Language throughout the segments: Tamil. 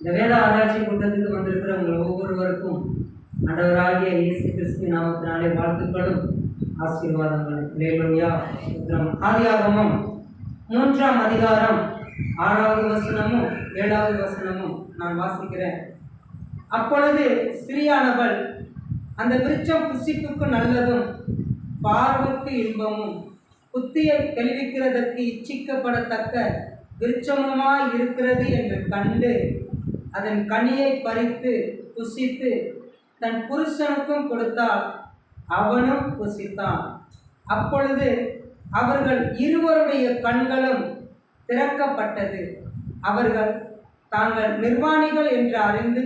இந்த வேத ஆராய்ச்சி கூட்டத்துக்கு வந்திருக்கிற உங்கள் ஒவ்வொருவருக்கும் ஆண்டவராகிய இயேசு கிறிஸ்து நாமத்தினாலே வாழ்த்துக்களும் ஆசீர்வாதங்களும். சுத்திரம் ஆதியாகமம் மூன்றாம் அதிகாரம் ஆறாவது வசனமும் ஏழாவது வசனமும் நான் வாசிக்கிறேன். அப்பொழுது சிறியானவள் அந்த விருட்சம் புசிப்புக்கு நல்லதும் பார்வைக்கு இன்பமும் புத்தியை தெளிவிக்கிறதற்கு இச்சிக்கப்படத்தக்க விருட்சமுமாய் இருக்கிறது என்று கண்டு அதன் கனியை பறித்து புசித்து தன் புருஷனுக்கும் கொடுத்தால் அவனும் புசித்தான். அப்பொழுது அவர்கள் இருவருடைய கண்களும் திறக்கப்பட்டது. அவர்கள் தாங்கள் நிர்வாணிகள் என்று அறிந்து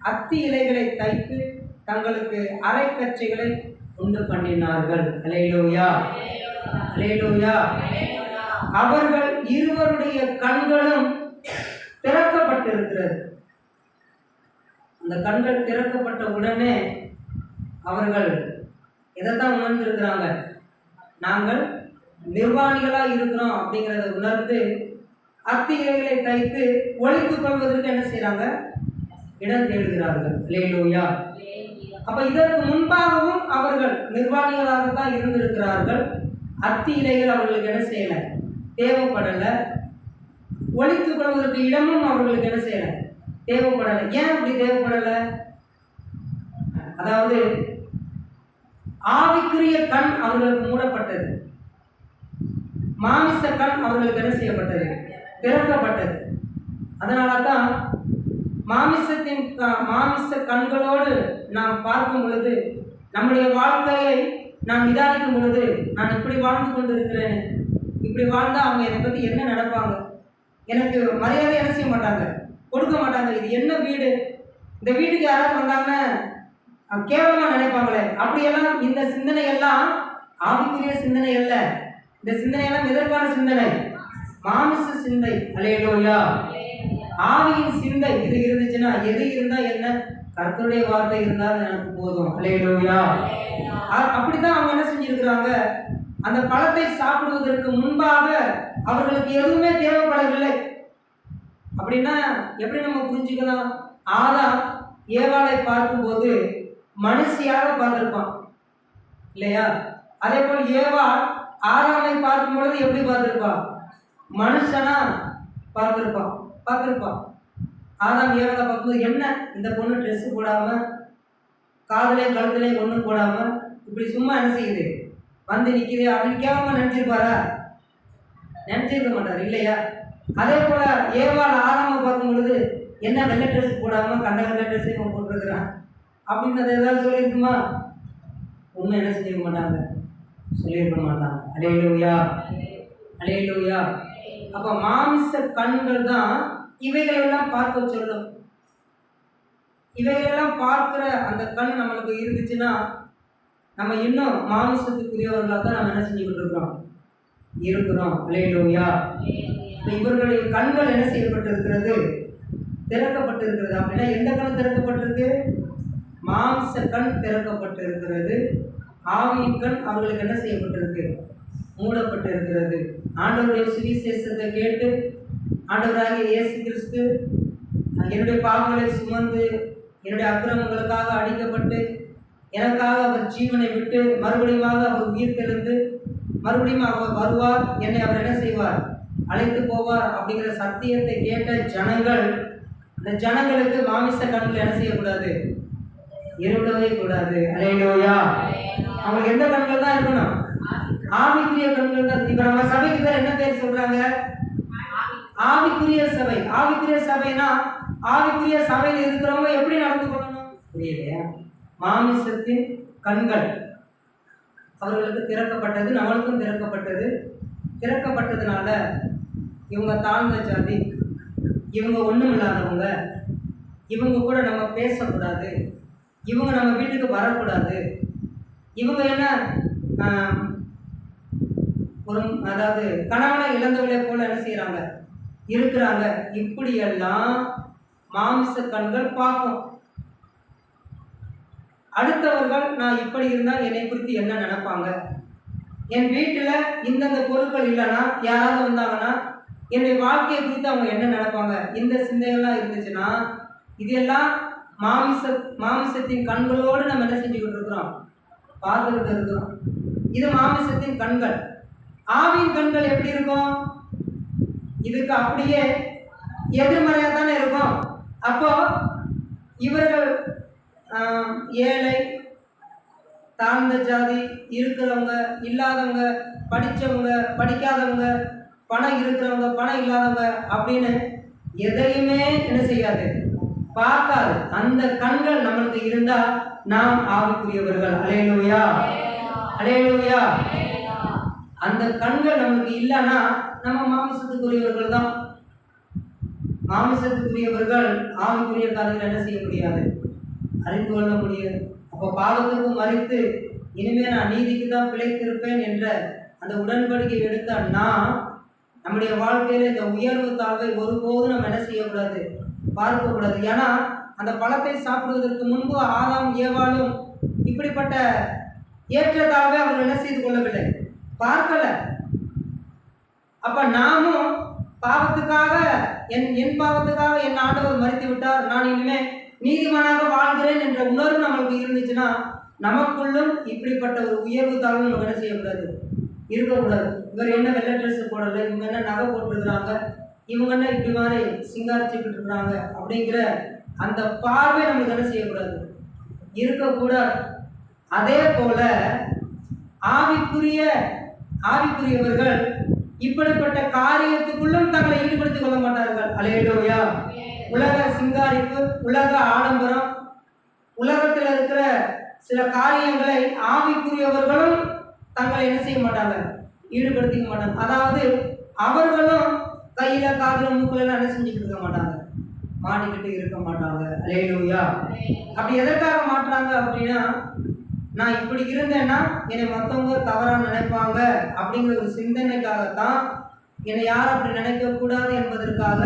அத்தி இலைகளை தைத்து தங்களுக்கு அரைக்கச்சைகளை உண்டு பண்ணினார்கள். அலையிலோயா. அலையிலோயா. அவர்கள் இருவருடைய கண்களும் திறக்கப்பட்டிருக்கிறது. அந்த கண்கள் திறக்கப்பட்ட உடனே அவர்கள் இதைத்தான் உணர்ந்திருக்கிறாங்க? நாங்கள் நிர்வாணிகளாக இருக்கிறோம் அப்படிங்கிறத உணர்ந்து அத்தி இலைகளை தைத்து ஒழித்து கொள்வதற்கு என்ன செய்கிறாங்க இடம் தேடுகிறார்கள். லேலூயா அப்ப இதற்கு முன்பாகவும் அவர்கள் நிர்வாணிகளாக தான் இருந்திருக்கிறார்கள். அத்தி இலைகள் அவர்களுக்கு என்ன செய்யல? தேவைப்படலை. ஒழித்துக் கொள்வதற்கு இடமும் அவர்களுக்கு என்ன செய்யலை? தேவைப்படலை. ஏன் அப்படி தேவைப்படலை? அதாவது ஆவிக்குரிய கண் அவர்களுக்கு மூடப்பட்டது. மாமிச கண் அவர்களுக்கு என்ன செய்யப்பட்டது? திறக்கப்பட்டது. அதனால தான் மாமிசத்தின் மாமிச கண்களோடு நாம் பார்க்கும் பொழுது நம்முடைய வாழ்க்கையை நாம் நிதானிக்கும் பொழுது நான் இப்படி வாழ்ந்து கொண்டிருக்கிறேன் இப்படி வாழ்ந்தால் அவங்க என்னை பற்றி என்ன நடப்பாங்க எனக்கு மரியாதை என்ன செய்ய மாட்டாங்க? கொடுக்க மாட்டாங்க. இது என்ன வீடு? இந்த வீட்டுக்கு யாராவது வந்தாங்கன்னா கேவலமாக கேவலமா நினைப்பாங்களே. அப்படியெல்லாம் இந்த சிந்தனை எல்லாம் ஆவிக்குரிய சிந்தனை அல்ல. இந்த சிந்தனை எல்லாம் எதற்கான சிந்தனை. மாமிச சிந்தை. அலையலோயா ஆவியின் சிந்தை. இது இருந்துச்சுன்னா எது இருந்தா என்ன? கர்த்தருடைய வார்த்தை இருந்தால் எனக்கு போதும். அலையலோயா அப்படித்தான் அவங்க என்ன செஞ்சிருக்கிறாங்க? அந்த பழத்தை சாப்பிடுவதற்கு முன்பாக அவர்களுக்கு எதுவுமே தேவைப்படவில்லை. அப்படின்னா எப்படி நம்ம புரிஞ்சுக்கலாம்? ஆதாம் ஏவாளை பார்க்கும்போது மனுஷியாக பார்த்துருப்பான். இல்லையா? அதே போல் ஏவா ஆதாமை பார்க்கும் பொழுது எப்படி பார்த்துருப்பான்? மனுஷனா பார்த்துருப்பான். பார்த்துருப்பான். ஆதாம் ஏவாளை பார்க்கும்போது என்ன? இந்த பொண்ணு ட்ரெஸ்ஸு போடாம காதலையும் கழுத்துலையும் ஒன்றும் போடாம இப்படி சும்மா என்ன செய்யுது? வந்து நிற்கிது அப்படின்னு கேவலமாக நினச்சிருப்பாரா? நினச்சிருக்க மாட்டார். இல்லையா? அதே போல ஏவாள் ஆதாம பார்க்கும் பொழுது என்ன வெள்ளை ட்ரெஸ் போடாம கண்ட கண்ட ட்ரெஸ்ஸையும் இவன் போட்டிருக்கிறான்? அப்படின்னு அதை ஏதாவது சொல்லியிருக்குமா? ஒன்றும் என்ன செஞ்சிருக்க மாட்டாங்க. சொல்லியிருக்க மாட்டாங்க. அலே லூயா அலே லூயா அப்போ மாமிச கண்கள் தான் இவைகளெல்லாம் பார்க்க சொல்லும் இவைகளெல்லாம் பார்க்குற அந்த கண் நம்மளுக்கு இருந்துச்சுன்னா நம்ம இன்னும் மாமிசத்துக்குரியவர்களாக தான் நம்ம என்ன செஞ்சுக்கிட்டு இருக்கிறோம்? இருக்கிறோம். அலையலூயா. இப்போ இவர்களுடைய கண்கள் என்ன செய்யப்பட்டிருக்கிறது? திறக்கப்பட்டிருக்கிறது. அப்படின்னா எந்த கண் திறக்கப்பட்டிருக்கு? மாம்ச கண் திறக்கப்பட்டிருக்கிறது. ஆவியின் கண் அவர்களுக்கு என்ன செய்யப்பட்டிருக்கு? மூடப்பட்டிருக்கிறது. ஆண்டவருடைய சுவிசேஷத்தை கேட்டு ஆண்டவராகிய இயேசு கிறிஸ்து என்னுடைய பாவங்களை சுமந்து என்னுடைய அக்கிரமங்களுக்காக அடிக்கப்பட்டு எனக்காக அவர் ஜீவனை விட்டு மறுபடியும் அவர் உயிர் தெளிந்து மறுபடியும் அவர் வருவார். என்னை அவர் என்ன செய்வார்? அழைத்து போவார் அப்படிங்கிற சத்தியத்தை கேட்ட ஜனங்கள் அந்த ஜனங்களுக்கு மாமிச கண்கள் என்ன செய்யக்கூடாது? இருக்கவே கூடாது. அலையிலோயா. அவங்களுக்கு எந்த கண்கள் தான் இருக்கணும்? ஆவிக்குரிய கண்கள் தான். இப்ப நம்ம சபைக்கு பேர் என்ன பேர் சொல்றாங்க? ஆவிக்குரிய சபை. ஆவிக்குரிய சபைனா ஆவிக்குரிய சபையில் இருக்கிறவங்க எப்படி நடந்து கொள்ளணும்? புரியலையா? மாமிசத்தின் கண்கள். அவர்களுக்கு திறக்கப்பட்டது நம்மளுக்கும் திறக்கப்பட்டது. திறக்கப்பட்டதுனால இவங்க தாழ்ந்த ஜாதி இவங்க ஒன்றும் இல்லாதவங்க இவங்க கூட நம்ம பேசக்கூடாது இவங்க நம்ம வீட்டுக்கு வரக்கூடாது இவங்க என்ன ஒரு அதாவது கணவனை இழந்தவளை போல என்ன செய்கிறாங்க இருக்கிறாங்க. இப்படியெல்லாம் மாமிச கண்கள் பார்க்கும். அடுத்தவர்கள் நான் இப்படி இருந்தால் என்னை குறித்து என்ன நினைப்பாங்க? என் வீட்டில் இந்தந்த பொருட்கள் இல்லைன்னா யாராவது வந்தாங்கன்னா என்னுடைய வாழ்க்கையை குறித்து அவங்க என்ன நினைப்பாங்க? இந்த சிந்தைகள்லாம் இருந்துச்சுன்னா இதெல்லாம் மாமிச மாமிசத்தின் கண்களோடு நம்ம என்ன செஞ்சுக்கிட்டு இருக்கிறோம்? பார்த்துக்கிட்டு இருக்கிறோம். இது மாமிசத்தின் கண்கள். ஆவியின் கண்கள் எப்படி இருக்கும்? இதுக்கு அப்படியே எதிர்மறையாக தானே இருக்கும். அப்போ இவர்கள் ஏழை தாழ்ந்த ஜாதி இருக்கிறவங்க இல்லாதவங்க படித்தவங்க படிக்காதவங்க பணம் இருக்கிறவங்க பணம் இல்லாதவங்க அப்படின்னு எதையுமே என்ன செய்யாது? பார்க்காது. அந்த கண்கள் நம்மளுக்கு இருந்தா நாம் ஆவிக்குரியவர்கள். அலையலுவையா அலையலுவையா அந்த கண்கள் நம்மளுக்கு இல்லைன்னா நம்ம மாமிசத்துக்குரியவர்கள் தான். மாமிசத்துக்குரியவர்கள் ஆவிக்குரிய காரியங்கள் என்ன செய்ய முடியாது? அறிந்து கொள்ள முடியாது. அப்போ பாவத்துக்கு மறித்து இனிமே நான் நீதிக்கு தான் பிழைத்திருப்பேன் என்ற அந்த உடன்படிக்கை எடுத்த நான் நம்முடைய வாழ்க்கையில் இந்த உயர்வு தாழ்வை ஒருபோதும் நம்ம என்ன செய்யக்கூடாது? பார்க்கக்கூடாது. ஏன்னா அந்த பழத்தை சாப்பிடுவதற்கு முன்பு ஆதாம் ஏவாளும் இப்படிப்பட்ட ஏற்றத்தாழ்வை அவர்கள் என்ன செய்து கொள்ளவில்லை? பார்க்கல. அப்ப நாமும் பாவத்துக்காக என் என் பாவத்துக்காக என் ஆண்டவர் மறுத்து விட்டார். நான் இனிமே நீதிமானாக வாழ்கிறேன் என்ற உணர்வு நம்மளுக்கு இருந்துச்சுன்னா நமக்குள்ளும் இப்படிப்பட்ட ஒரு உயர்வு தாழ்வு நம்ம என்ன செய்யக்கூடாது? இருக்கக்கூடாது இவர் என்ன வெள்ளை ட்ரெஸ் போடலை இவங்க என்ன நகை போட்டுருக்குறாங்க இவங்க என்ன இப்படி மாதிரி சிங்காரிச்சுக்கிட்டு இருக்கிறாங்க அப்படிங்கிற அந்த பார்வை நம்மளுக்கு என்ன செய்யக்கூடாது. இருக்கக்கூடாது அதே போல ஆவிக்குரிய ஆவிக்குரியவர்கள் இப்படிப்பட்ட காரியத்துக்குள்ளும் தங்களை ஈடுபடுத்திக் கொள்ள மாட்டார்கள். அலையலோயா உலக சிங்காரிப்பு உலக ஆடம்பரம் உலகத்தில் இருக்கிற சில காரியங்களை ஆவிக்குரியவர்களும் தங்களை என்ன செய்ய மாட்டாங்க? ஈடுபடுத்திக்க மாட்டாங்க. அதாவது அவர்களும் கையில காதுல மூக்குல எல்லாம் என்ன செஞ்சுக்கிட்டு இருக்க மாட்டாங்க. மாட்டிக்கிட்டு இருக்க மாட்டாங்க. அலையலூயா. அப்படி எதற்காக மாட்டுறாங்க அப்படின்னா நான் இப்படி இருந்தேன்னா என்னை மற்றவங்க தவறாக நினைப்பாங்க அப்படிங்கிற ஒரு சிந்தனைக்காகத்தான் என்னை யாரும் அப்படி நினைக்கக்கூடாது என்பதற்காக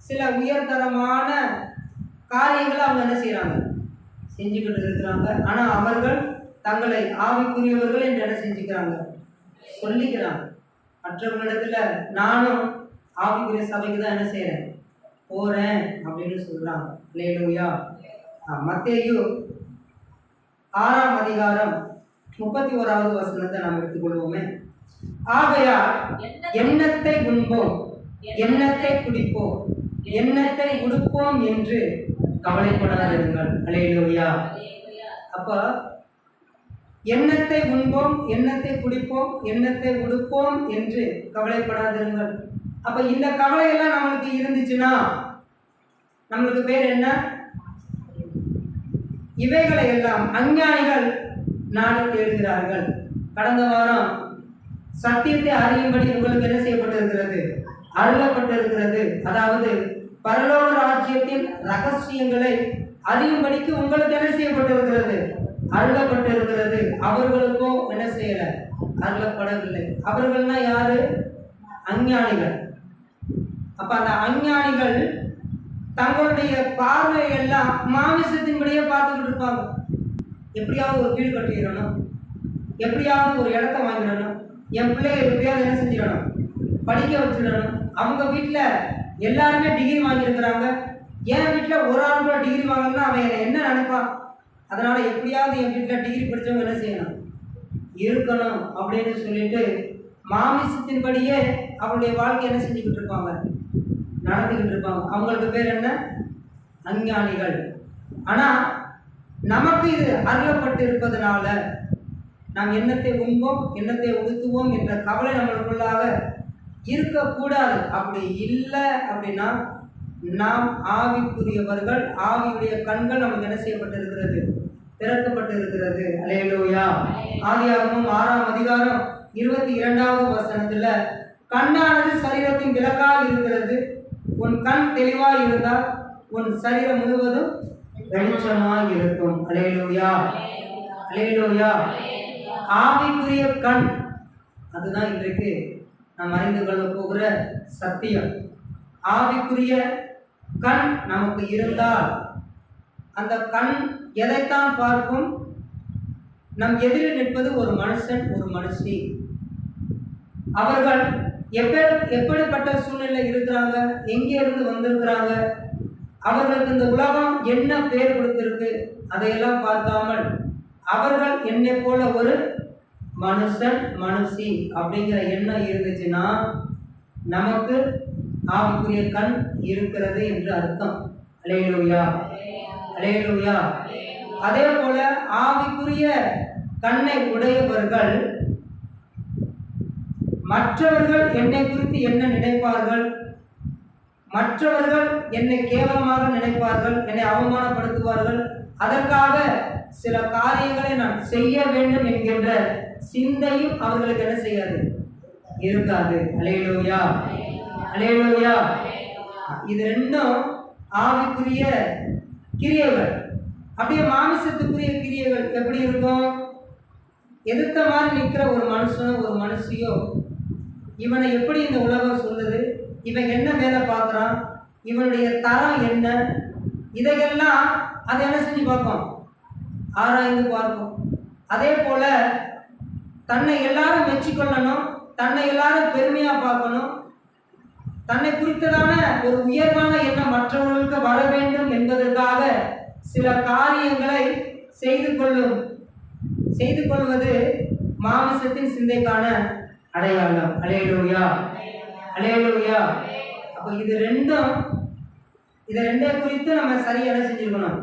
சில உயர்தரமான காரியங்களை அவங்க என்ன செய்கிறாங்க செஞ்சுக்கிட்டு இருக்கிறாங்க. ஆனால் அவர்கள் தங்களை ஆவிக்குரியவர்கள் என்று என்ன செஞ்சுக்கிறாங்க? சொல்லிக்கிறாங்க. மற்றவர்களிடத்துல நானும் ஆவிக்குரிய சபைக்கு தான் என்ன செய்கிறேன் போகிறேன் அப்படின்னு சொல்கிறாங்க லேலூயா மத்தேயு ஆறாம் அதிகாரம் முப்பத்தி ஓராவது வசனத்தை நாம் எடுத்துக்கொள்வோமே. ஆகையா எண்ணத்தை உண்போம் எண்ணத்தை குடிப்போம் எண்ணத்தை உடுப்போம் என்று கவலைப்படாதிருங்கள். அலையிலோயா அப்போ எண்ணத்தை உண்போம் எண்ணத்தை குடிப்போம் எண்ணத்தை உடுப்போம் என்று கவலைப்படாதிருங்கள். அப்ப இந்த கவலையெல்லாம் நம்மளுக்கு இருந்துச்சுன்னா நம்மளுக்கு பேர் என்ன? இவைகளை எல்லாம் அஞ்ஞானிகள் நாடு தேடுகிறார்கள் கடந்த வாரம் சத்தியத்தை அறியும்படி உங்களுக்கு என்ன செய்யப்பட்டிருக்கிறது? அருளப்பட்டிருக்கிறது. அதாவது பரலோக ராஜ்யத்தின் ரகசியங்களை அறியும்படிக்கு உங்களுக்கு என்ன செய்யப்பட்டிருக்கிறது? அருளப்பட்டிருக்கிறது. அவர்களுக்கும் என்ன செய்யல? அருளப்படவில்லை. அவர்கள்னா யாரு? அஞ்ஞானிகள். அப்ப அந்த அஞ்ஞானிகள் தங்களுடைய பார்வை எல்லாம் மாமிசத்தின்படியே பார்த்துக்கிட்டு இருப்பாங்க. எப்படியாவது ஒரு வீடு கட்டிடணும். எப்படியாவது ஒரு இடத்த வாங்கிடணும். என் பிள்ளைய எப்படியாவது என்ன செஞ்சிடணும்? படிக்க வச்சிடணும். அவங்க வீட்டில் எல்லாருமே டிகிரி வாங்கியிருக்கிறாங்க. என் வீட்டில் ஒரு ஆள் கூட டிகிரி வாங்கணும்னா அவன் என்னை என்ன நினைப்பான்? அதனால் எப்படியாவது என் வீட்டில் டிகிரி படித்தவங்க என்ன செய்யணும்? இருக்கணும் அப்படின்னு சொல்லிட்டு மாமிசத்தின்படியே அவருடைய வாழ்க்கை என்ன செஞ்சுக்கிட்டு இருப்பாங்க? நடந்துக்கிட்டு இருப்பாங்க. அவங்களுக்கு பேர் என்ன? அஞ்ஞானிகள். ஆனால் நமக்கு இது அருளப்பட்டு இருப்பதனால நாம் எண்ணத்தை உண்போம் எண்ணத்தை உடுத்துவோம் என்ற கவலை நம்மளுக்குள்ளாக இருக்கக்கூடாது. அப்படி இல்லை அப்படின்னா நாம் ஆவிக்குரியவர்கள் ஆவியுடைய கண்கள் நமக்கு என்ன செய்யப்பட்டிருக்கிறது? திறக்கப்பட்டிருக்கிறது. அலையலோயா ஆதியாகமும் ஆறாம் அதிகாரம் இருபத்தி இரண்டாவது வசனத்துல கண்ணானது சரீரத்தின் விளக்காக இருக்கிறது. உன் கண் தெளிவாய் இருந்தால் உன் சரீரம் முழுவதும் வெளிச்சமாக இருக்கும். அலையலோயா அலையலோயா ஆவிக்குரிய கண். அதுதான் இன்றைக்கு நாம் அறிந்து கொள்ள போகிற சத்தியம். ஆவிக்குரிய கண் நமக்கு இருந்தால் அந்த கண் எதைத்தான் பார்க்கும்? நம் எதிரில் நிற்பது ஒரு மனுஷன் ஒரு மனுஷி. அவர்கள் எப்ப எப்படிப்பட்ட சூழ்நிலை இருக்கிறாங்க? எங்கே இருந்து வந்திருக்கிறாங்க? அவர்களுக்கு இந்த உலகம் என்ன பேர் கொடுத்திருக்கு? அதையெல்லாம் பார்க்காமல் அவர்கள் என்னை போல ஒரு மனுஷன் மனுஷி அப்படிங்கிற எண்ணம் இருந்துச்சுன்னா நமக்கு ஆவிக்குரிய கண் இருக்கிறது என்று அர்த்தம். அலையலூயா. அலையலூயா அதே போல ஆவிக்குரிய கண்ணை உடையவர்கள் மற்றவர்கள் என்னை குறித்து என்ன நினைப்பார்கள்? மற்றவர்கள் என்னை கேவலமாக நினைப்பார்கள்? என்னை அவமானப்படுத்துவார்கள்? அதற்காக சில காரியங்களை நான் செய்ய வேண்டும் என்கின்ற சிந்தையும் அவர்களுக்கு என்ன செய்யாது? இருக்காது. அலையலூயா அலையலூயா இது ரெண்டும் ஆவிக்குரிய கிரியைகள். அப்படியே மாமிசத்துக்குரிய கிரியைகள் எப்படி இருக்கும்? எதிர்த்த மாதிரி நிற்கிற ஒரு மனுஷனோ ஒரு மனுஷியோ இவனை எப்படி இந்த உலகம் சொல்லுது? இவன் என்ன வேலை பார்க்குறான்? இவனுடைய தரம் என்ன? இதையெல்லாம் அதை என்ன செஞ்சு பார்ப்போம்? ஆராய்ந்து பார்ப்போம். அதே போல் தன்னை எல்லாரும் மெச்சிக்கொள்ளணும் தன்னை எல்லாரும் பெருமையாக பார்க்கணும். தன்னை குறித்ததான ஒரு உயர்வான எண்ணம் மற்றவர்களுக்கு வர வேண்டும் என்பதற்காக சில காரியங்களை செய்து கொள்ளும் செய்து கொள்வது மாமிசத்தின் சிந்தைக்கான அடையாளம். அலையலூயா. அலையலூயா. அப்போ இது ரெண்டும் இதை ரெண்டே குறித்து நம்ம சரியான செஞ்சிருக்கணும்?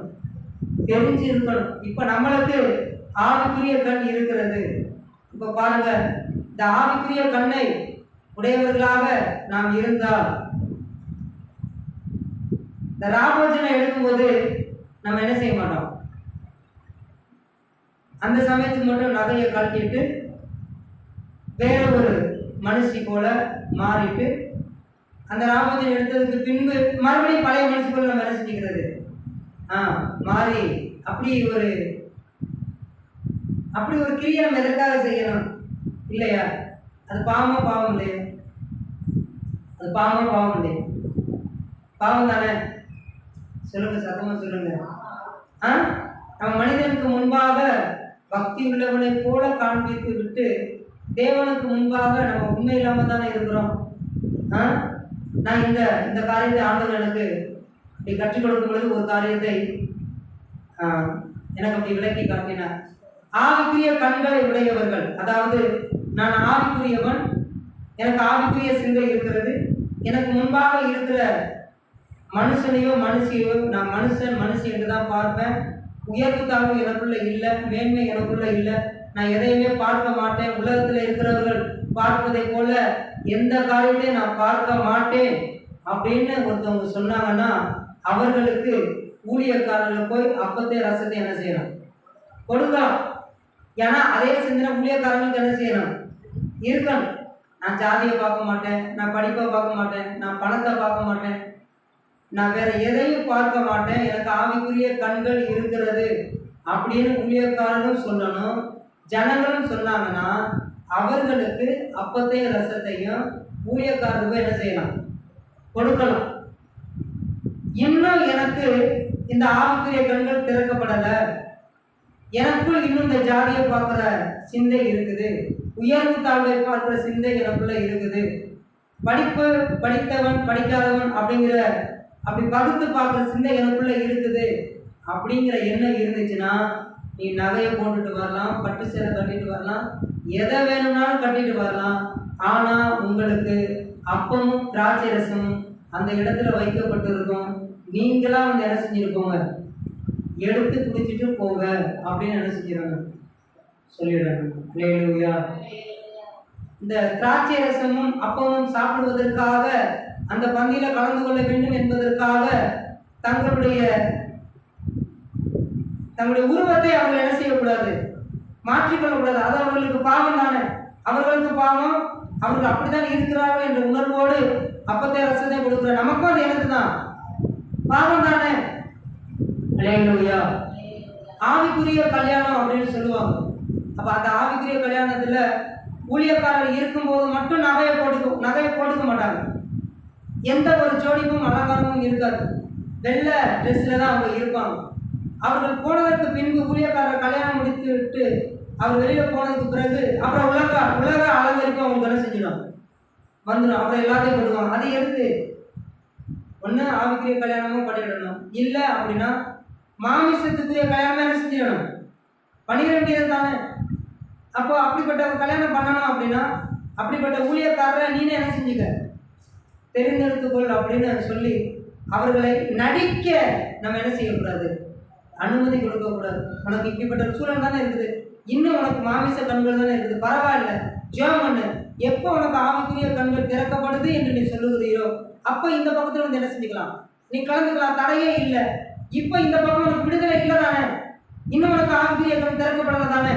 தெரிஞ்சு இருக்கணும் இப்போ நம்மளுக்கு ஆவிக்குரிய கண் இருக்கிறது. இப்போ பாருங்க இந்த ஆவிக்குரிய கண்ணை உடையவர்களாக நாம் இருந்தால் இந்த ராமோஜனை எடுக்கும்போது நம்ம என்ன செய்ய மாட்டோம்? அந்த சமயத்துக்கு மட்டும் நகையை கழட்டிட்டு வேற ஒரு மனுஷி போல மாறிட்டு அந்த ராமஜன் எடுத்ததுக்கு பின்பு மறுபடியும் பழைய மனுஷி போல நம்ம என்ன செஞ்சுக்கிறது? ஆ மாறி அப்படி ஒரு அப்படி ஒரு கிரியை நம்ம எதற்காக செய்யணும்? இல்லையா? அது பாவமா பாவம் இல்லையா? அது பாவமா பாவம் இல்லையா? பாவம் தானே? சொல்லுங்க சத்தமா சொல்லுங்க. ஆ? நம்ம மனிதனுக்கு முன்பாக பக்தி உள்ளவனை போல காண்பித்து விட்டு தேவனுக்கு முன்பாக நம்ம உண்மை இல்லாம தானே இருக்கிறோம். ஆ? நான் இந்த இந்த காரியத்தை ஆண்டவர் எனக்கு இப்படி கற்றுக் கொடுக்கும் பொழுது ஒரு காரியத்தை எனக்கு அப்படி விளக்கி காட்டினார். ஆவிக்குரிய கண்களை உடையவர்கள் அதாவது நான் ஆவிக்குரியவன் எனக்கு ஆவிக்குரிய சிந்தை இருக்கிறது எனக்கு முன்பாக இருக்கிற மனுஷனையோ மனுஷியோ நான் மனுஷன் மனுஷி என்று தான் பார்ப்பேன். உயர்வு தாழ்வு எனக்குள்ள இல்லை மேன்மை எனக்குள்ள இல்லை. நான் எதையுமே பார்க்க மாட்டேன். உலகத்தில் இருக்கிறவர்கள் பார்ப்பதை போல எந்த காரியத்தையும் நான் பார்க்க மாட்டேன் அப்படின்னு ஒருத்தவங்க சொன்னாங்கன்னா அவர்களுக்கு ஊழியக்காரர்கள் போய் அப்பத்தை ரசத்தை என்ன செய்யணும்? கொடுக்கலாம். ஏன்னா அதே சிந்தனை ஊழியக்காரங்களுக்கு என்ன செய்யணும்? இருக்கணும். நான் ஜாதியை பார்க்க மாட்டேன் நான் படிப்பை பார்க்க மாட்டேன் நான் பணத்தை பார்க்க மாட்டேன். நான் வேற எதையும் பார்க்க மாட்டேன். எனக்கு ஆவிக்குரிய கண்கள் இருக்கிறது அப்படின்னு ஊழியக்காரரும் சொல்லணும். ஜனங்களும் சொன்னாங்கன்னா அவர்களுக்கு அப்பத்தையும் ரசத்தையும் ஊழியக்காரருக்கு என்ன செய்யலாம்? கொடுக்கலாம். இன்னும் எனக்கு இந்த ஆவிக்குரிய கண்கள் திறக்கப்படலை. எனக்குள் இன்னும் இந்த ஜாதியை பார்க்குற சிந்தை இருக்குது. உயர்வு தாழ்வை பார்க்குற சிந்தை எனக்குள்ள இருக்குது. படிப்பு படித்தவன் படிக்காதவன் அப்படிங்கிற அப்படி பகுத்து பார்க்குற சிந்தை எனக்குள்ள இருக்குது. அப்படிங்கிற எண்ணம் இருந்துச்சுன்னா நீ நகையை போட்டுட்டு வரலாம் பட்டு சேலை கட்டிட்டு வரலாம் எதை வேணும்னாலும் கட்டிட்டு வரலாம். ஆனால் உங்களுக்கு அப்பமும் திராட்சை ரசமும் அந்த இடத்துல வைக்கப்பட்டிருக்கும். நீங்களா வந்து என்ன செஞ்சுருக்கோங்க? எடுத்து குடிச்சிட்டு போங்க அப்படின்னு என்ன செஞ்சிடறாங்க சொல்லிடுறாங்க இந்த திராட்சை ரசமும் அப்பமும் சாப்பிடுவதற்காக அந்த பந்தியில கலந்து கொள்ள வேண்டும் என்பதற்காக தங்களுடைய தங்களுடைய உருவத்தை அவர்கள் என்ன செய்யக்கூடாது? மாற்றிக்கொள்ளக்கூடாது அது அவர்களுக்கு பாவம் தானே. அவர்களுக்கு பாவம். அவர்கள் அப்படித்தான் இருக்கிறார்கள் என்ற உணர்வோடு அப்பத்தை ரசத்தை கொடுக்குற நமக்கும் அது எனக்கு தான்? பாவம் தானே. ஆவிக்குரிய கல்யாணம் அப்படின்னு சொல்லுவாங்க. அப்ப அந்த ஆவிக்குரிய கல்யாணத்துல ஊழியக்காரர் இருக்கும்போது மட்டும் நகையை போட்டுக்க நகையை போட்டுக்க மாட்டாங்க. எந்த ஒரு ஜோடிப்பும் அலங்காரமும் இருக்காது. வெள்ளை ட்ரெஸ்ல தான் அவங்க இருப்பாங்க. அவர்கள் போனதற்கு பின்பு ஊழியக்காரர் கல்யாணம் முடித்து விட்டு அவர் வெளியில போனதுக்கு பிறகு அப்புறம் உலக உலக அலங்கரிப்பு அவங்க என்ன செஞ்சிடும் வந்துடும். அப்புறம் எல்லாத்தையும் பண்ணுவாங்க. அது எடுத்து ஒன்று ஆவிக்குரிய கல்யாணமும் பண்ணிடணும். இல்லை அப்படின்னா மாமிசத்துக்குரிய கல்யாணம் என்ன செஞ்சிடணும். பண்ணிட வேண்டியது தானே? அப்போ அப்படிப்பட்ட கல்யாணம் பண்ணணும் அப்படின்னா அப்படிப்பட்ட ஊழியக்காரரை நீனே என்ன செஞ்சுக்க? தெரிந்தெடுத்துக்கொள் அப்படின்னு சொல்லி அவர்களை நடிக்க நம்ம என்ன செய்யக்கூடாது? அனுமதி கொடுக்கக்கூடாது. உனக்கு இப்படிப்பட்ட சூழல் தானே இருக்குது. இன்னும் உனக்கு மாமிச கண்கள் தானே இருக்குது. பரவாயில்ல. ஜெபம் எப்போ உனக்கு ஆவிக்குரிய கண்கள் திறக்கப்படுது என்று நீ சொல்லுகிறீரோ அப்போ இந்த பக்கத்தில் வந்து என்ன செஞ்சுக்கலாம்? நீ கலந்துக்கலாம். தடையே இல்லை. இப்போ இந்த பக்கம் உனக்கு விடுதலை இல்லை தானே. இன்னும் உனக்கு ஆவிக்குரிய கண் திறக்கப்படலை தானே.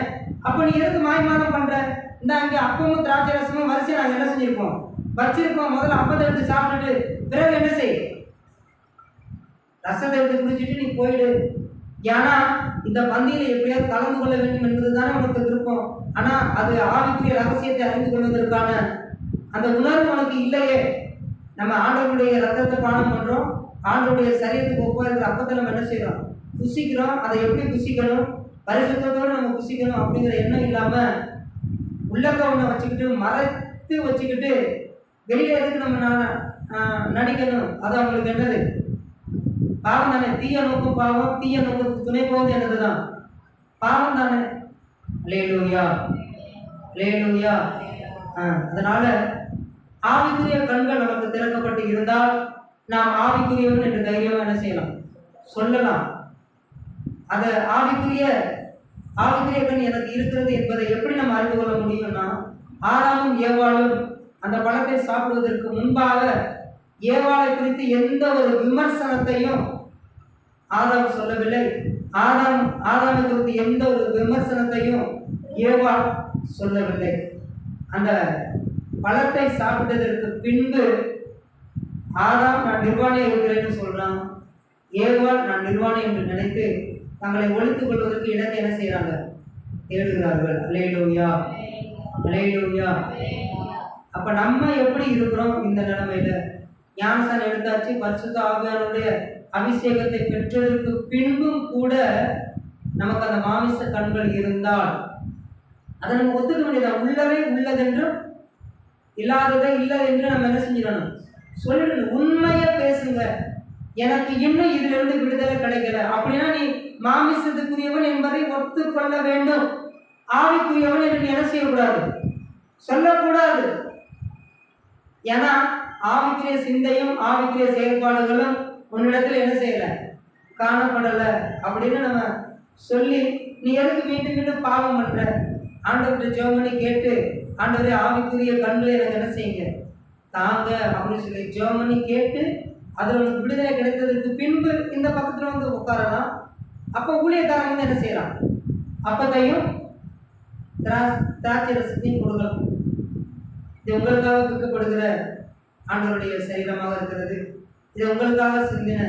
அப்போ நீ எதுக்கு மாய்மானம் பண்ணுற இந்த அங்கே அப்பமும் திராட்சை ரசமும் வரிசையை நாங்கள் என்ன செஞ்சுருப்போம்? வச்சிருக்கோம். முதல்ல அப்பத்தை எடுத்து சாப்பிட்டுட்டு பிறகு என்ன செய்? ரசத்தை எடுத்து குடிச்சிட்டு நீ போயிடு. ஏன்னா இந்த பந்தியில எப்படியாவது கலந்து கொள்ள வேண்டும் என்பது தானே உனக்கு விருப்பம். ஆனா அது ஆவிக்குரிய ரகசியத்தை அறிந்து கொள்வதற்கான அந்த உணர்வு உனக்கு இல்லையே. நம்ம ஆண்டவருடைய ரத்தத்தை பானம் பண்றோம். ஆண்டவருடைய சரீரத்துக்கு ஒப்பாக இருக்கிற அப்பத்தை நம்ம என்ன செய்கிறோம் புசிக்கிறோம். அதை எப்படி புசிக்கணும்? பரிசுத்தோடு நம்ம புசிக்கணும் அப்படிங்கிற எண்ணம் இல்லாம உள்ளக்க ஒன்றை வச்சுக்கிட்டு மறைத்து வச்சுக்கிட்டு வெளியே எதுக்கு நம்ம நடிக்கணும். அது அவங்களுக்கு என்னது? பாவம் தானே. தீய நோக்கம் பாவம் தீய நோக்கத்துக்கு துணை போவது என்னதுதான்? பாவம் தானே. லேலூயா லேலூயா அதனால ஆவிக்குரிய கண்கள் நமக்கு திறக்கப்பட்டு இருந்தால் நாம் ஆவிக்குரியவன் என்று தைரியமா என்ன செய்யலாம்? சொல்லலாம். அதை ஆவிக்குரிய ஆவிக்குரிய கண் எனக்கு இருக்கிறது என்பதை எப்படி நம்ம அறிந்து கொள்ள முடியும்னா ஆறாமும் ஏவாளும் அந்த பழத்தை சாப்பிடுவதற்கு முன்பாக ஏவாளை குறித்து எந்த ஒரு விமர்சனத்தையும் ஆதாம் சொல்லவில்லை. ஆதாம் ஆதாமை குறித்து எந்த ஒரு விமர்சனத்தையும் ஏவாள் சொல்லவில்லை. அந்த பழத்தை சாப்பிட்டதற்கு பின்பு ஆதாம் நான் நிர்வாணி இருக்கிறேன்னு சொல்றான். ஏவாள் நான் நிர்வாணி என்று நினைத்து தங்களை ஒழித்துக் கொள்வதற்கு இடத்தை என்ன செய்கிறாங்க தேடுகிறார்கள். அலேலூயா அலேலூயா அப்ப நம்ம எப்படி இருக்கிறோம் இந்த நிலைமையில? ஞானசான் எடுத்தாச்சு பரிசுத்த ஆவியானுடைய அபிஷேகத்தை பெற்றதற்கு பின்பும் கூட நமக்கு அந்த மாமிச கண்கள் இருந்தால் அதை நம்ம ஒத்துக்க வேண்டியதான் உள்ளவே உள்ளதென்றும் இல்லாததை இல்லை என்று நம்ம என்ன செஞ்சிடணும்? சொல்லிடணும். உண்மையை பேசுங்க. எனக்கு இன்னும் இதுல இருந்து விடுதலை கிடைக்கல. அப்படின்னா நீ மாமிசத்துக்குரியவன் என்பதை ஒத்துக்கொள்ள வேண்டும். ஆவிக்குரியவன் என்று நீ என்ன செய்யக்கூடாது? சொல்லக்கூடாது. ஏன்னா ஆவிக்குரிய சிந்தையும் ஆவிக்குரிய செயல்பாடுகளும் உன்னிடத்துல என்ன செய்யல? காணப்படல. அப்படின்னு நம்ம சொல்லி நீ எதுக்கு மீண்டும் மீண்டும் பாவம் பண்ற? ஆண்டவர்கிட்ட ஜெபம் பண்ணி கேட்டு ஆண்டவரே ஆவிக்குரிய கண்களை எனக்கு என்ன செய்யுங்க? தாங்க அப்படின்னு சொல்லி ஜெபம் பண்ணி கேட்டு அதில் உனக்கு விடுதலை கிடைத்ததுக்கு பின்பு இந்த பக்கத்தில் வந்து உட்காரலாம். அப்போ ஊழியக்காரங்க என்ன செய்யலாம் அப்பத்தையும் திரா- திராட்சை ரசத்தையும் கொடுக்கலாம். இது உங்களுக்காக விற்கப்படுகிற ஆண்டவருடைய சரீரமாக இருக்கிறது. இது உங்களுக்காக சிந்தின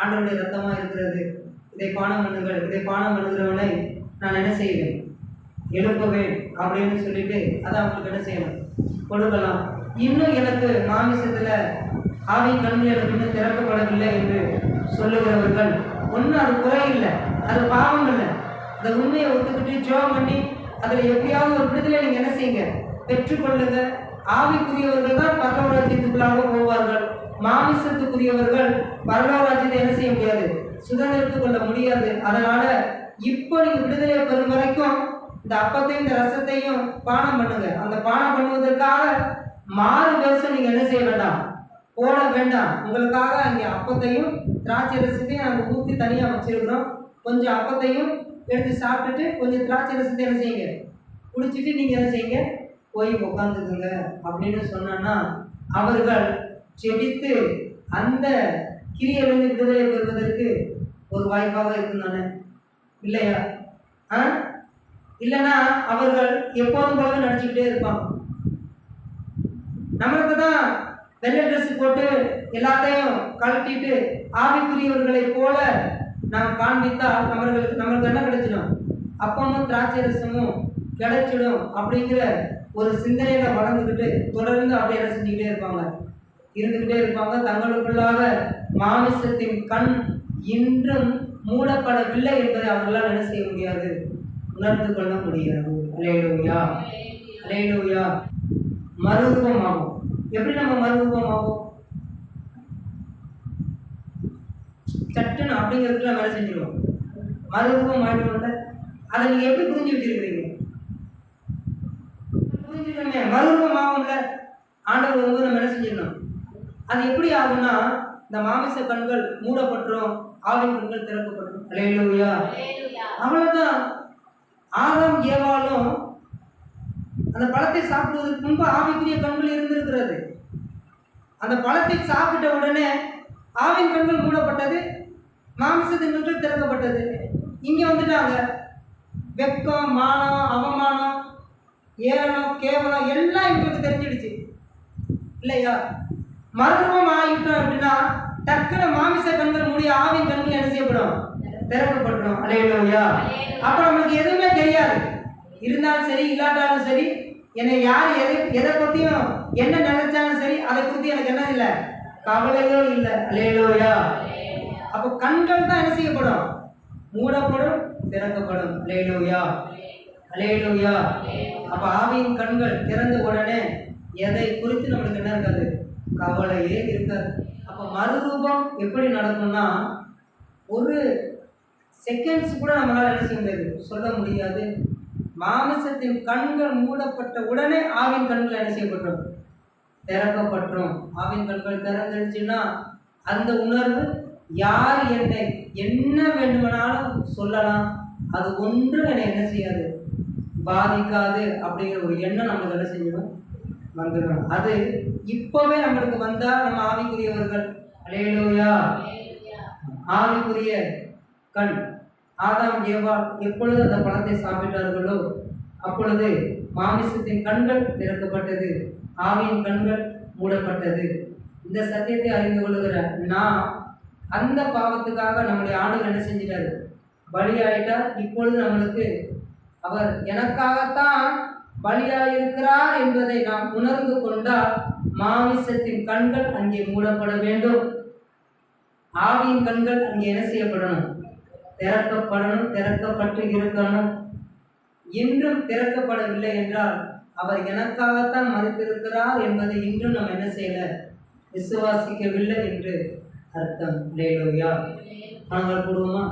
ஆண்டவருடைய ரத்தமாக இருக்கிறது. இதை பானம் பண்ணுங்கள். இதை பானம் பண்ணுகிறவனை நான் என்ன செய்வேன்? எழுப்புவேன் அப்படின்னு சொல்லிட்டு அதை அவங்களுக்கு என்ன செய்யணும்? கொடுக்கலாம். இன்னும் எனக்கு மாமிசத்தில் ஆவி கண்கள் இன்னும் திறக்கப்படவில்லை என்று சொல்லுகிறவர்கள் ஒன்றும் அது குறை இல்லை அது பாவம் இல்லை அந்த உண்மையை ஒத்துக்கிட்டு ஜோ பண்ணி அதில் எப்படியாவது ஒரு விடுதலை நீங்கள் என்ன செய்யுங்க? பெற்றுக்கொள்ளுங்க. ஆவிக்குரியவர்கள் தான் பரலோராஜ்யத்துக்குள்ளாக போவார்கள். மாமிசத்துக்குரியவர்கள் பரலோராஜ்யத்தை என்ன செய்ய முடியாது? சுதந்திரத்துக் கொள்ள முடியாது. அதனால இப்போ நீங்க விடுதலை பெறும் வரைக்கும் இந்த அப்பத்தையும் இந்த ரசத்தையும் பானம் பண்ணுங்க. அந்த பானம் பண்ணுவதற்காக மாறு வருஷம் நீங்க என்ன செய்ய வேண்டாம்? போட வேண்டாம். உங்களுக்காக அங்கே அப்பத்தையும் திராட்சை ரசத்தையும் நாங்கள் ஊற்றி தனியாக வச்சிருக்கிறோம். கொஞ்சம் அப்பத்தையும் எடுத்து சாப்பிட்டுட்டு கொஞ்சம் திராட்சை ரசத்தை என்ன செய்யுங்க? குடிச்சிட்டு நீங்கள் என்ன செய்யுங்க? போய் உட்காந்துக்குங்க அப்படின்னு சொன்னோன்னா அவர்கள் செபித்து அந்த கிரியிலிருந்து விடுதலை பெறுவதற்கு ஒரு வாய்ப்பாக இருக்கும் தானே இல்லையா? ஆ? இல்லைன்னா அவர்கள் எப்போதும் போலவே நடிச்சுக்கிட்டே இருப்பாங்க. நம்மளுக்கு தான் வெள்ளை ட்ரெஸ் போட்டு எல்லாத்தையும் கழட்டிட்டு ஆவிக்குரியவர்களைப் போல நாம் காண்பித்தால் நம்மளுக்கு நம்மளுக்கு என்ன கிடைச்சிடும்? அப்பமும் திராட்சை ரசமும் கிடைச்சிடும் அப்படிங்கிற ஒரு சிந்தனையில வளர்ந்துக்கிட்டு தொடர்ந்து அப்படியே என்ன செஞ்சுக்கிட்டே இருப்பாங்க. இருந்துக்கிட்டே இருப்பாங்க. தங்களுக்குள்ளாக மாமிசத்தின் கண் இன்றும் மூடப்படவில்லை என்பதை அவர்களால் என்ன செய்ய முடியாது? உணர்ந்து கொள்ள முடியாது. அலேலூயா அலேலூயா மருத்துவமாகும் எப்படி நம்ம மறுரூபமாகும்? சட்டுன்னு அப்படிங்கிறதுக்கு நம்ம வேலை செஞ்சிருவோம்? மறுரூபம் ஆயிடும்ல அதை நீங்க எப்படி புரிஞ்சு வச்சிருக்கிறீங்க? மறுரூபம் ஆகும்ல ஆண்டவர் வரும்போது நம்ம என்ன செஞ்சிடணும்? அது எப்படி ஆகும்னா இந்த மாமிச கண்கள் மூடப்பட்டுரும் ஆவின் கண்கள் திறக்கப்பட்டுரும். அல்லேலூயா அவ்வளவுதான். ஆதாம் ஏவாளும் அந்த பழத்தை சாப்பிடுவதற்கு முன்பு ஆவிக்குரிய கண்கள் இருந்திருக்கிறது. அந்த பழத்தை சாப்பிட்ட உடனே ஆவின் கண்கள் மூடப்பட்டது மாமிசத்தின் கண்கள் திறக்கப்பட்டது. இங்கே வந்துட்டாங்க. வெக்கம் மானம் அவமானம் ஏளனம் கேவலம் எல்லாம் இவங்களுக்கு தெரிஞ்சிடுச்சு. இல்லையா? மருத்துவம் ஆகிட்டோம் அப்படின்னா டக்குனு மாமிச கண்கள் மூடி ஆவின் கண்கள் என்ன செய்யப்படும்? திறக்கப்பட்டுரும் அலையிலோயா அப்ப நம்மளுக்கு எதுவுமே தெரியாது. இருந்தாலும் சரி இல்லாட்டாலும் சரி என்னை யார் எதை எதை பத்தியும் என்ன நினைச்சாலும் சரி அதை குறித்து எனக்கு என்ன இல்லை? கவலையோ இல்லை. அலையிலோயா அப்போ கண்கள் தான் என்ன செய்யப்படும்? மூடப்படும் திறக்கப்படும். அலையிலோயா அலையிலோயா அப்ப ஆவியின் கண்கள் திறந்த உடனே எதை குறித்து நம்மளுக்கு என்ன இருக்காது? கவலையே இருக்காது. அப்ப மறுரூபம் எப்படி நடக்கும்னா ஒரு செகண்ட்ஸ் கூட நம்மளால என்ன செய்ய முடியாது. சொல்ல முடியாது. மாமிசத்தின் கண்கள் மூடப்பட்ட உடனே ஆவின் கண்கள் என்ன செய்யப்பட்டோம்? திறக்கப்பட்டோம். ஆவின் கண்கள் திறந்துருச்சுன்னா அந்த உணர்வு யார் என்னை என்ன வேண்டுமானாலும் சொல்லலாம். அது ஒன்றும் என்னை என்ன செய்யாது. பாதிக்காது அப்படிங்கிற ஒரு எண்ணம் நம்மளுக்கு என்ன செஞ்சிடும் வந்துடும். அது இப்போவே நம்மளுக்கு வந்தா நம்ம ஆவிக்குரியவர்கள். அலையலோயா ஆவிக்குரிய கண். ஆதாம் ஏவா எப்பொழுது அந்த பழத்தை சாப்பிட்டார்களோ அப்பொழுது மாமிசத்தின் கண்கள் திறக்கப்பட்டது. ஆவியின் கண்கள் மூடப்பட்டது. இந்த சத்தியத்தை அறிந்து கொள்ளுகிற நான் அந்த பாவத்துக்காக நம்முடைய ஆண்டுகள் என்ன செஞ்சிட்டாரு? பலியாயிட்டார். இப்பொழுது நம்மளுக்கு அவர் எனக்காகத்தான் பலியாயிருக்கிறார் என்பதை நாம் உணர்ந்து கொண்டால் மாமிசத்தின் கண்கள் அங்கே மூடப்பட வேண்டும். ஆவியின் கண்கள் அங்கே என்ன செய்யப்படணும்? திறக்கப்படணும் திறக்கப்பட்டு இருக்கணும். இன்றும் திறக்கப்படவில்லை என்றால் அவர் எனக்காகத்தான் மறுத்திருக்கிறார் என்பதை இன்றும் நாம் என்ன செய்யல? விசுவாசிக்கவில்லை என்று அர்த்தம். லேலோயா நாங்கள் கூடுவோமா?